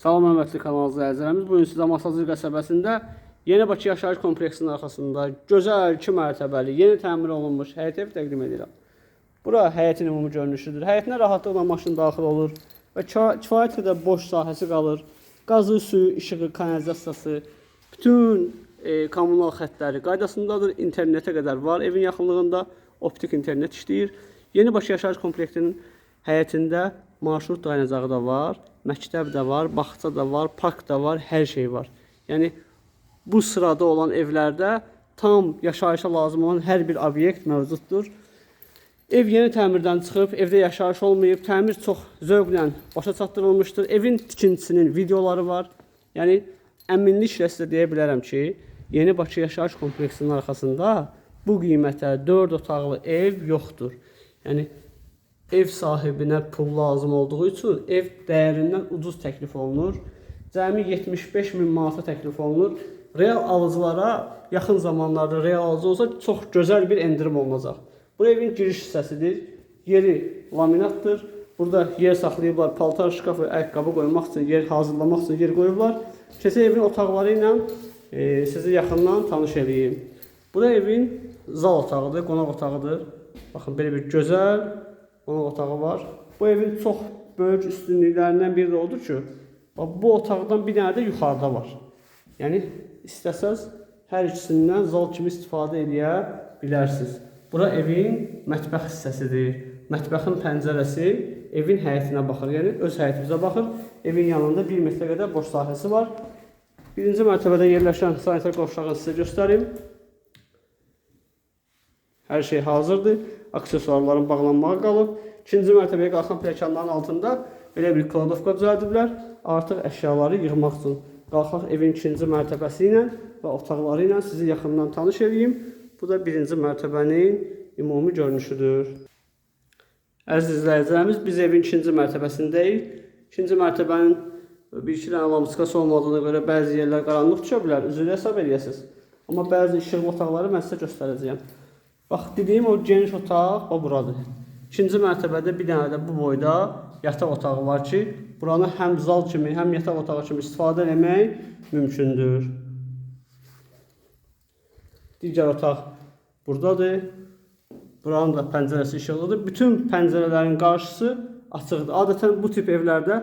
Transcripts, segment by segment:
Salam hörmətli kanal izləyicilərimiz. Bu gün sizə Masazır qəsəbəsində Yeni Bakı yaşayış kompleksinin arxasında gözəl 2 mərtəbəli, yeni təmir olunmuş həyət ev təqdim edirəm. Bura həyətin ümumi görünüşüdür. Həyətinə rahatlıqla maşın daxil olur və kifa- kifayət qədər boş sahəsi qalır. Qazı, suyu, işığı, kanalizasiyası, bütün e, kommunal xəttləri qaydasındadır. İnternetə qədər var. Evin yaxınlığında optik internet işləyir. Yeni Bakı yaşayış kompleksinin həyətində marşrut dayanacağı da var, məktəb də var, bağça da var, park da var, hər şey var. Yəni bu sırada olan evlərdə tam yaşayışa lazım olan hər bir obyekt mövcuddur. Ev yeni təmirdən çıxıb, evdə yaşayış olmayıb, təmir çox zövqlə başa çatdırılmışdır. Evin tikintisinin videoları var. Yəni əminliklə sizə deyə bilərəm ki, Yeni Bakı yaşayış kompleksinin arxasında bu qiymətə 4 otaqlı ev yoxdur. Yəni ev sahibinə pul lazım olduğu üçün ev dəyərindən ucuz təklif olunur. Cəmi 75 min manata təklif olunur. Real alıcılara yaxın zamanlarda real alıcı olsa çox gözəl bir endirim olunacaq. Bu evin giriş hissəsidir. Yeri laminatdır. Burada yer saxlayıblar, paltar şkafı, ayaqqabı qoymaq üçün, yer hazırlamaq üçün yer qoyublar. Keçə evin otaqları ilə e, sizi yaxından tanış edeyim. Bu da evin zal otağıdır, qonaq otağıdır. Baxın belə bir gözəl qonaq otağı var. Bu evin çox böyük üstünlüklərindən biri odur ki, bu otaqdan bir dənə də yuxarıda var. Yəni istəsəz hər ikisindən zal kimi istifadə edə bilərsiniz. Bura evin mətbəx hissəsidir. Mətbəxin pəncərəsi evin həyətinə baxır. Yəni öz həyətimizə baxır. Evin yanında 1 metrə qədər boş sahəsi var. Birinci mərtəbədə yerləşən sanitar qovşağını sizə göstərim. Hər şey hazırdır. Aksesuarların bağlanmağı qalıb. İkinci mərtəbəyə qalxan pilləkənlərin altında belə bir kladovka düzəldiblər. Artıq əşyaları yığmaq üçün. Qalxaq evin ikinci mərtəbəsi ilə və otaqları ilə sizi yaxından tanış edeyim. Bu da birinci mərtəbənin ümumi görünüşüdür. Əziz izləyicilərimiz, biz evin ikinci mərtəbəsindəyik. İkinci mərtəbənin bir-iki dənə lampoçkası olmadığına görə bəzi yerlər qaranlıq düşə bilər, üzrə hesab eləyəsiniz. Amma bəzi işıqlı otaqları mən sizə göstərəcəyəm. Bax, dediyim o geniş otaq, o buradır. İkinci mərtəbədə bir dənə də bu boyda yataq otağı var ki, buranı həm zal kimi, həm yataq otağı kimi istifadə etmək mümkündür. Digər otaq buradadır. Buranın da pəncərəsi işıqlıdır. Bütün pəncərələrin qarşısı açıqdır. Adətən bu tip evlərdə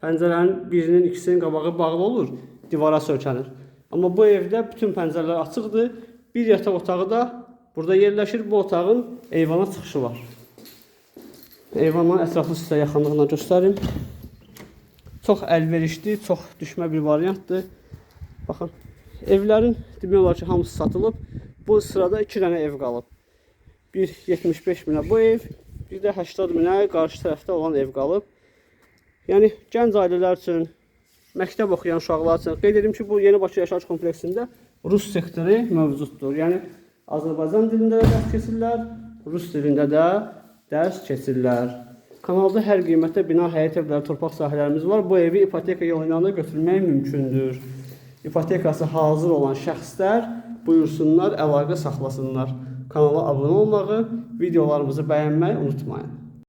pəncərənin birinin, ikisinin qabağı bağlı olur, divara söykənir. Amma bu evdə bütün pəncərələr açıqdır. Bir yataq otağı da burada yerləşir. Bu otağın eyvana çıxışı var. Eyvanın ətraflı sizə yaxınlığına göstərim. Çox əlverişli, çox düşmə bir variantdır. Baxın, evlərin demək olar ki, hamısı satılıb. Bu sırada 2 dənə ev qalıb. Bir 75 minə bu ev, bir də 80 minə qarşı tərəfdə olan ev qalıb. Yəni gənc ailələr üçün, məktəb oxuyan uşaqlar üçün qeyd edim ki, bu Yeni Bakı yaşayış kompleksində rus sektoru mövcuddur. Yəni Azərbaycan dilində də dərs keçirlər, rus dilində də dərs keçirlər. Kanalda hər qiymətdə bina, həyət evləri, torpaq sahələrimiz var. Bu evi ipoteka yolu ilə götürmək mümkündür. İpotekası hazır olan şəxslər buyursunlar, əlaqə saxlasınlar. Kanala abunə olmağı, videolarımızı bəyənməyi unutmayın.